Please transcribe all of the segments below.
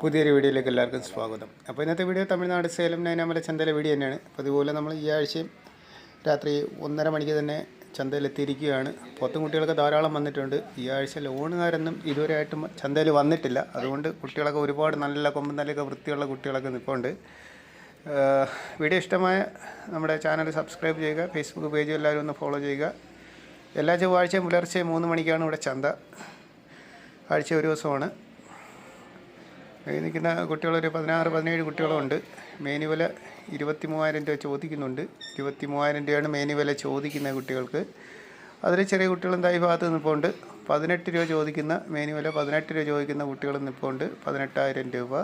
പുതിയൊരു വീഡിയോയിലേക്ക് എല്ലാവർക്കും സ്വാഗതം. അപ്പോൾ ഇന്നത്തെ വീഡിയോ തമിഴ്നാട് സേലം നൈനാമല ചന്തയിലെ വീഡിയോ തന്നെയാണ്. അപ്പോൾ അതുപോലെ നമ്മൾ ഈ ആഴ്ചയും രാത്രി ഒന്നര മണിക്ക് തന്നെ ചന്തയിലെത്തിയിരിക്കുകയാണ് പോത്തും കുട്ടികളൊക്കെ ധാരാളം വന്നിട്ടുണ്ട്. ഈ ആഴ്ച ലോണുകാരൊന്നും ഇതുവരെ ആയിട്ടും ചന്തയിൽ വന്നിട്ടില്ല. അതുകൊണ്ട് കുട്ടികളൊക്കെ ഒരുപാട് നല്ല കൊമ്പൻ നല്ലൊക്കെ വൃത്തിയുള്ള കുട്ടികളൊക്കെ നിൽപ്പുണ്ട്. വീഡിയോ ഇഷ്ടമായ നമ്മുടെ ചാനൽ സബ്സ്ക്രൈബ് ചെയ്യുക ഫേസ്ബുക്ക് പേജ് എല്ലാവരും ഒന്ന് ഫോളോ ചെയ്യുക. എല്ലാ ചൊവ്വാഴ്ചയും പുലർച്ചെ മൂന്ന് മണിക്കാണ് ഇവിടെ ചന്ത. ആഴ്ച ഒരു ദിവസമാണ്. ഈ നിൽക്കുന്ന കുട്ടികളൊരു പതിനാറ് പതിനേഴ് കുട്ടികളുണ്ട്. മേനി വില ഇരുപത്തി മൂവായിരം രൂപ ചോദിക്കുന്നുണ്ട്. ഇരുപത്തി മൂവായിരം രൂപയാണ് മേനി വില ചോദിക്കുന്ന കുട്ടികൾക്ക്. അതിൽ ചെറിയ കുട്ടികളും തൈ ഭാഗത്ത് നിൽപ്പുണ്ട്? പതിനെട്ട് രൂപ ചോദിക്കുന്ന മേനി വില പതിനെട്ട് രൂപ ചോദിക്കുന്ന കുട്ടികളും നിൽപ്പുണ്ട്. പതിനെട്ടായിരം രൂപ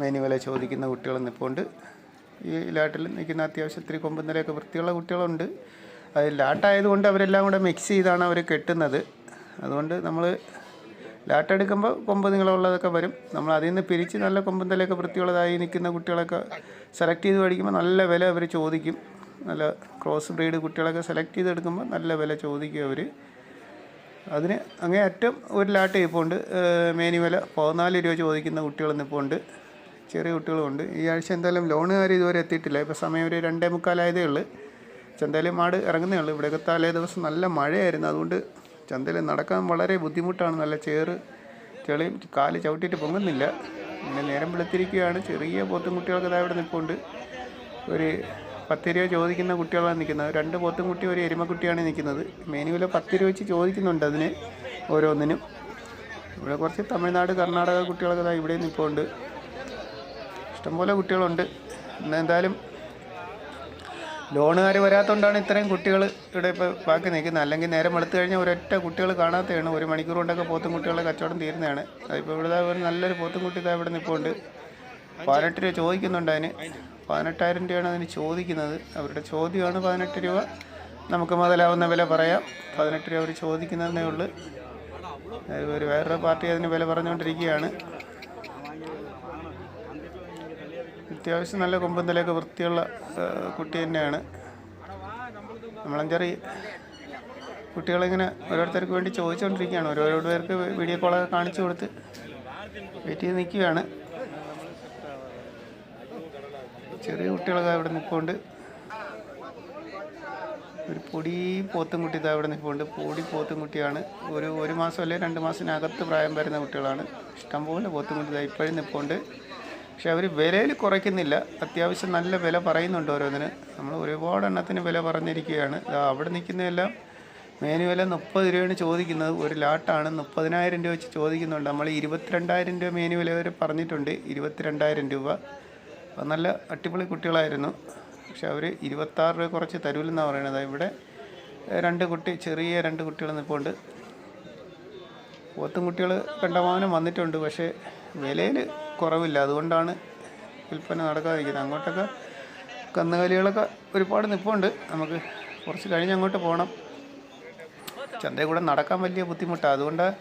മേനി വില ചോദിക്കുന്ന കുട്ടികളും നിൽപ്പുണ്ട്. ഈ ലാട്ടിൽ നിൽക്കുന്ന അത്യാവശ്യം ഇത്തിരി കൊമ്പും നിലയൊക്കെ വൃത്തിയുള്ള കുട്ടികളുണ്ട്. അത് ലാട്ടായതുകൊണ്ട് അവരെല്ലാം കൂടെ മിക്സ് ചെയ്താണ് അവർ കെട്ടുന്നത്. അതുകൊണ്ട് നമ്മൾ ലാട്ടെടുക്കുമ്പോൾ കൊമ്പ് നീളമുള്ളതൊക്കെ വരും. നമ്മൾ അതിൽ നിന്ന് പിരിച്ച് നല്ല കൊമ്പും തലയൊക്കെ വൃത്തിയുള്ളതായി നിൽക്കുന്ന കുട്ടികളൊക്കെ സെലക്ട് ചെയ്ത് മേടിക്കുമ്പോൾ നല്ല വില അവർ ചോദിക്കും. നല്ല ക്രോസ് ബ്രീഡ് കുട്ടികളൊക്കെ സെലക്ട് ചെയ്തെടുക്കുമ്പോൾ നല്ല വില ചോദിക്കും അവർ അതിന് അങ്ങേ അറ്റം ഒരു ലാട്ട് ഇപ്പോണ്ട് മേനി വില പതിനാല് രൂപ ചോദിക്കുന്ന കുട്ടികൾ ഉണ്ട്. ചെറിയ കുട്ടികളുമുണ്ട് ഈ ആഴ്ച എന്തായാലും ലോണുകാർ ഇതുവരെ എത്തിയിട്ടില്ല. ഇപ്പോൾ സമയം ഒരു രണ്ടേ മുക്കാലായതേ ഉള്ളൂ. ചെന്തായാലും മാട് ഇറങ്ങുന്നേ ഉള്ളൂ. ഇവിടെയൊക്കെ തലേ ദിവസം നല്ല മഴയായിരുന്നു. അതുകൊണ്ട് ചന്തയിൽ നടക്കാൻ വളരെ ബുദ്ധിമുട്ടാണ്. നല്ല ചേറ് ചെളിയും കാൽ ചവിട്ടിയിട്ട് പൊങ്ങുന്നില്ല. പിന്നെ നേരം വെളുത്തിരിക്കുകയാണ്. ചെറിയ പോത്തും കുട്ടികളൊക്കെ ഇതാ ഇവിടെ നിൽപ്പുണ്ട്. ഒരു പത്ത് രൂപ ചോദിക്കുന്ന കുട്ടികളാണ് നിൽക്കുന്നത്. രണ്ട് പോത്തും കുട്ടി ഒരു എരുമക്കുട്ടിയാണ് നിൽക്കുന്നത്. മെനുവിലെ പത്ത് രൂപ വെച്ച് ചോദിക്കുന്നുണ്ട് അതിന് ഓരോന്നിനും. ഇവിടെ കുറച്ച് തമിഴ്നാട് കർണാടക കുട്ടികളൊക്കെ ഇതാ ഇവിടെ നിൽപ്പുണ്ട്. ഇഷ്ടംപോലെ കുട്ടികളുണ്ട്. ഇന്ന് എന്തായാലും ലോണുകാർ വരാത്തതുകൊണ്ടാണ് ഇത്രയും കുട്ടികൾ ഇവിടെ ഇപ്പോൾ ബാക്കി നിൽക്കുന്നത്. അല്ലെങ്കിൽ നേരം വെളുത്തു കഴിഞ്ഞാൽ ഒരൊറ്റ കുട്ടികൾ കാണാത്തതാണ്. ഒരു മണിക്കൂർ കൊണ്ടൊക്കെ പോത്തും കുട്ടികളെ കച്ചവടം തീരുന്നതാണ്. അതിപ്പോൾ ഇവിടെ ഒരു നല്ലൊരു പോത്തും കുട്ടി ഇതാ ഇവിടെ നിൽപ്പുണ്ട് പതിനെട്ട് രൂപ ചോദിക്കുന്നുണ്ട് അതിന്. പതിനെട്ടായിരം രൂപയാണ് അതിന് ചോദിക്കുന്നത്. അവരുടെ ചോദ്യമാണ് പതിനെട്ട് രൂപ. നമുക്ക് മുതലാവുന്ന വില പറയാം. പതിനെട്ട് രൂപ അവർ ചോദിക്കുന്നതേ ഉള്ളൂ. ഒരു വേറൊരു പാർട്ടി അതിന് വില പറഞ്ഞുകൊണ്ടിരിക്കുകയാണ്. അത്യാവശ്യം നല്ല കൊമ്പും തലയൊക്കെ വൃത്തിയുള്ള കുട്ടി തന്നെയാണ്. നമ്മളഞ്ചറി കുട്ടികളിങ്ങനെ ഓരോരുത്തർക്ക് വേണ്ടി ചോദിച്ചുകൊണ്ടിരിക്കുകയാണ് ഓരോരോ പേർക്ക് വീഡിയോ കോളൊക്കെ കാണിച്ചു കൊടുത്ത് വെയിറ്റ് ചെയ്ത് നിൽക്കുകയാണ്. ചെറിയ കുട്ടികളൊക്കെ അവിടെ നിൽപ്പുണ്ട്. ഒരു പൊടി പോത്തും കുട്ടി ഇതാ ഇവിടെ നിൽപ്പുണ്ട്. പൊടി പോത്തും കുട്ടിയാണ്. ഒരു ഒരു മാസം അല്ലെങ്കിൽ രണ്ട് മാസത്തിനകത്ത് പ്രായം വരുന്ന കുട്ടികളാണ്. ഇഷ്ടംപോലെ പോത്തും കുട്ടി ഇതാ ഇപ്പോഴും നിൽപ്പുണ്ട്. പക്ഷെ അവർ വിലയിൽ കുറയ്ക്കുന്നില്ല. അത്യാവശ്യം നല്ല വില പറയുന്നുണ്ട് ഓരോന്നിന്. നമ്മൾ ഒരുപാട് എണ്ണത്തിന് വില പറഞ്ഞിരിക്കുകയാണ്. അവിടെ നിൽക്കുന്നതെല്ലാം മേനു വില മുപ്പത് രൂപയാണ് ചോദിക്കുന്നത്. ഒരു ലാട്ടാണ് മുപ്പതിനായിരം രൂപ വെച്ച് ചോദിക്കുന്നുണ്ട്. നമ്മൾ ഇരുപത്തിരണ്ടായിരം രൂപ മേനു വില വരെ പറഞ്ഞിട്ടുണ്ട്. ഇരുപത്തിരണ്ടായിരം രൂപ. അപ്പം നല്ല അടിപൊളി കുട്ടികളായിരുന്നു. പക്ഷെ അവർ ഇരുപത്താറ് രൂപ കുറച്ച് തരൂലെന്നാണ് പറയണത് ഇവിടെ രണ്ട് കുട്ടി ചെറിയ രണ്ട് കുട്ടികൾ നിൽപ്പുണ്ട്. പോത്തും കുട്ടികൾ കണ്ടമാനം വന്നിട്ടുണ്ട്. പക്ഷേ വിലയിൽ കുറവില്ല. അതുകൊണ്ടാണ് വിൽപ്പന നടക്കാതിരിക്കുന്നത്. അങ്ങോട്ടൊക്കെ കന്നുകാലികളൊക്കെ ഒരുപാട് നിൽപ്പുണ്ട് നമുക്ക് കുറച്ച് കഴിഞ്ഞ് അങ്ങോട്ട് പോകണം ചന്തയിൽ കൂടെ നടക്കാൻ വലിയ ബുദ്ധിമുട്ടാണ് അതുകൊണ്ടാണ്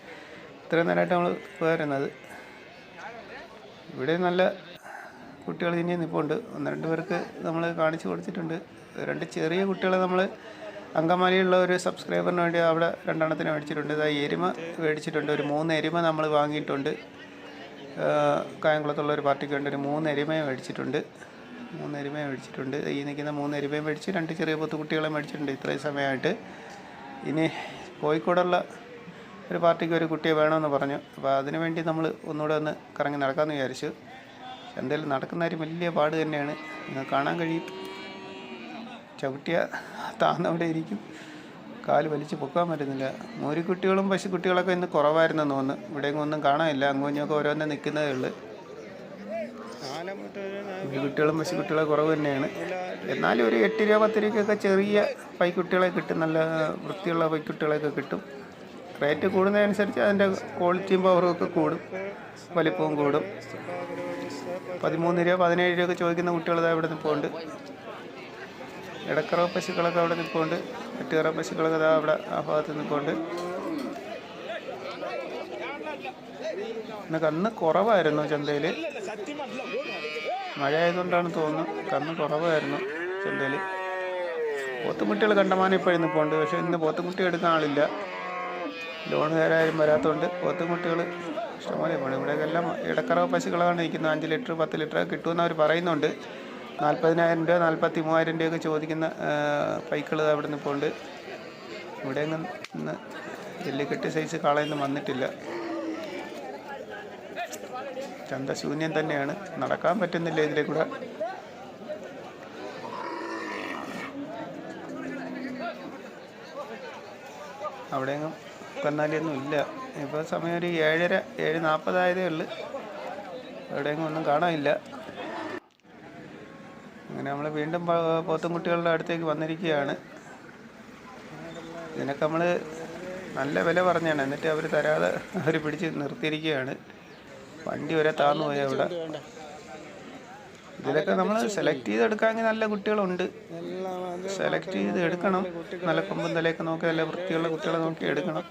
ഇത്രയും നേരമായിട്ട് നമ്മൾ പോയിരുന്നത്. ഇവിടെ നല്ല കുട്ടികൾ ഇനി നിൽപ്പുണ്ട് ഒന്ന് രണ്ട് പേർക്ക് നമ്മൾ കാണിച്ചു കൊടുത്തിട്ടുണ്ട്. രണ്ട് ചെറിയ കുട്ടികളെ നമ്മൾ അങ്കമാലിയുള്ള ഒരു സബ്സ്ക്രൈബറിന് വേണ്ടി അവിടെ രണ്ടെണ്ണത്തിന് മേടിച്ചിട്ടുണ്ട്. ഇതാ എരുമ മേടിച്ചിട്ടുണ്ട്. ഒരു മൂന്ന് എരുമ നമ്മൾ വാങ്ങിയിട്ടുണ്ട്. കായംകുളത്തുള്ള ഒരു പാർട്ടിക്ക് വേണ്ടി ഒരു മൂന്ന് എരുമയെ മേടിച്ചിട്ടുണ്ട്. മൂന്ന് എരുമയെ മേടിച്ചിട്ടുണ്ട്. ഈ നിൽക്കുന്ന മൂന്ന് മേടിച്ച് രണ്ട് ചെറിയ പത്ത് കുട്ടികളെ മേടിച്ചിട്ടുണ്ട് ഇത്രയും സമയമായിട്ട്. ഇനി കോഴിക്കോടുള്ള ഒരു പാർട്ടിക്ക് ഒരു കുട്ടിയെ വേണമെന്ന് പറഞ്ഞു. അപ്പോൾ അതിനു വേണ്ടി നമ്മൾ ഒന്നുകൂടെ ഒന്ന് കറങ്ങി നടക്കാമെന്ന് വിചാരിച്ചു. എന്തായാലും നടക്കുന്ന കാര്യം വലിയ പാട് തന്നെയാണ്. നിങ്ങൾ കാണാൻ കഴിയും. ചവിട്ടിയ താന്നവിടെ ഇരിക്കും കാൽ വലിച്ചു പൊക്കാൻ പറ്റുന്നില്ല. മൂരിക്കുട്ടികളും പശുക്കുട്ടികളൊക്കെ ഇന്ന് കുറവായിരുന്നു തോന്നുന്നു. ഇവിടെയെങ്കിലും ഒന്നും കാണാനില്ല. അങ്ങോഞ്ഞൊക്കെ ഓരോന്നേ നിൽക്കുന്നതേ ഉള്ളൂ. കുട്ടികളും പശുക്കുട്ടികളെ കുറവ് തന്നെയാണ്. എന്നാലും ഒരു എട്ട് രൂപ പത്ത് രൂപയ്ക്കൊക്കെ ചെറിയ പൈക്കുട്ടികളെ കിട്ടും. നല്ല വൃത്തിയുള്ള പൈക്കുട്ടികളെയൊക്കെ കിട്ടും. റേറ്റ് കൂടുന്നതനുസരിച്ച് അതിന്റെ ക്വാളിറ്റിയും പവറും ഒക്കെ കൂടും. വലിപ്പവും കൂടും. പതിമൂന്ന് രൂപ പതിനേഴ് രൂപ ചോദിക്കുന്ന കുട്ടികൾ ഇവിടെ നിൽപ്പുണ്ട് ഇടക്കറ പശുക്കളൊക്കെ അവിടെ നിൽപ്പുണ്ട്. മറ്റുകറ പശുക്കളൊക്കെ അവിടെ ആ ഭാഗത്ത് നിൽപ്പുണ്ട്. ഇന്ന് കന്ന് കുറവായിരുന്നു ചന്തയിൽ മഴ ആയതുകൊണ്ടാണ് തോന്നുന്നു. കന്ന് കുറവായിരുന്നു ചന്തയിൽ പോത്തുമുട്ടികൾ കണ്ടമാനം ഇപ്പോഴും നിൽപ്പുണ്ട്. പക്ഷേ ഇന്ന് പോത്തുമുട്ടി എടുക്കാൻ ആളില്ല. ലോണുകാരും വരാത്തതുകൊണ്ട് പോത്തുമുട്ടികൾ ഇഷ്ടംപോലെ പോകണം ഇവിടെയൊക്കെ എല്ലാം ഇടക്കറ പശുക്കളാണ് ഇരിക്കുന്നത്. അഞ്ച് ലിറ്റർ പത്ത് ലിറ്റർ കിട്ടുമെന്ന് അവർ പറയുന്നുണ്ട്. നാൽപ്പതിനായിരം രൂപ നാൽപ്പത്തി മൂവായിരം രൂപയൊക്കെ ചോദിക്കുന്ന പൈക്കൾ അവിടെ നിന്ന് ഇപ്പോൾ ഉണ്ട്. ഇവിടെ ഒന്നും ഇന്ന് ജല്ലിക്കെട്ട് സൈസ് കാളയൊന്നും വന്നിട്ടില്ല. ചന്തശൂന്യം തന്നെയാണ്. നടക്കാൻ പറ്റുന്നില്ല ഇതിലെ കൂടെ. അവിടെ കന്നാലിയൊന്നും ഇല്ല. ഇപ്പോൾ സമയം ഒരു ഏഴര ഏഴ് നാൽപ്പതായതേ ഉള്ളു. എവിടെയെങ്കിലും ഒന്നും കാണാനില്ല. അങ്ങനെ നമ്മൾ വീണ്ടും പോത്തും കുട്ടികളുടെ അടുത്തേക്ക് വന്നിരിക്കുകയാണ്. ഇതിനൊക്കെ നമ്മൾ നല്ല വില പറഞ്ഞാണ്. എന്നിട്ട് അവർ തരാതെ അവർ പിടിച്ച് നിർത്തിയിരിക്കുകയാണ്. വണ്ടി വരെ താന്നു പോയി അവിടെ ഇതിലൊക്കെ നമ്മൾ സെലക്ട് ചെയ്ത് ചെയ്തെടുക്കാമെങ്കിൽ നല്ല കുട്ടികളുണ്ട്. സെലക്ട് ചെയ്ത് എടുക്കണം. നല്ല കൊമ്പും തലയൊക്കെ നോക്കി നല്ല വൃത്തിയുള്ള കുട്ടികളെ നോക്കി എടുക്കണം.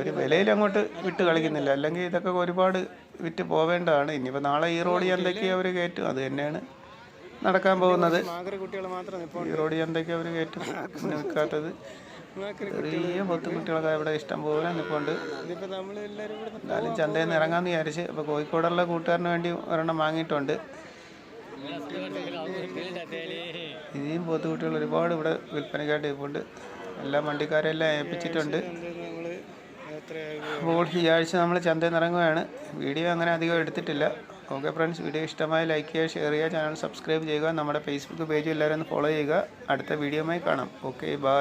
ഒരു വിലയിൽ അങ്ങോട്ട് വിട്ട് കളിക്കുന്നില്ല. അല്ലെങ്കിൽ ഇതൊക്കെ ഒരുപാട് വിറ്റ് പോവേണ്ടതാണ്. ഇനിയിപ്പോൾ നാളെ ഈ റോഡ് എന്തൊക്കെയാണ് അവർ കയറ്റും അത് തന്നെയാണ്. നടക്കാൻ പോകുന്നത്. ഈ റോഡ് ചന്തയ്ക്ക് അവർ കയറ്റും? നിൽക്കാത്തത്. ചെറിയ പത്ത് കുട്ടികളൊക്കെ ഇവിടെ ഇഷ്ടം പോലെ നിൽപ്പുണ്ട് എന്നാലും ചന്തയിൽ നിന്ന് ഇറങ്ങാമെന്ന് വിചാരിച്ച് അപ്പോൾ കോഴിക്കോടുള്ള കൂട്ടുകാരന് വേണ്ടി ഒരെണ്ണം വാങ്ങിയിട്ടുണ്ട്. ഇനിയും പോത്തുകുട്ടികൾ ഒരുപാട് ഇവിടെ വിൽപ്പനയ്ക്കായിട്ട് ഇരിപ്പുണ്ട്. എല്ലാ വണ്ടിക്കാരെല്ലാം ഏൽപ്പിച്ചിട്ടുണ്ട്. അപ്പോൾ ഈ ആഴ്ച നമ്മൾ ചന്തയിൽ നിന്ന് ഇറങ്ങുകയാണ്. വീഡിയോ അങ്ങനെ അധികം എടുത്തിട്ടില്ല. ഓക്കെ ഫ്രണ്ട്സ് വീഡിയോ ഇഷ്ടമായ ലൈക്ക് ചെയ്യുക ഷെയർ ചെയ്യുക ചാനൽ സബ്സ്ക്രൈബ് ചെയ്യുക നമ്മുടെ ഫേസ്ബുക്ക് പേജ് എല്ലാവരും ഫോളോ ചെയ്യുക. അടുത്ത വീഡിയോയുമായി കാണാം. Okay bye.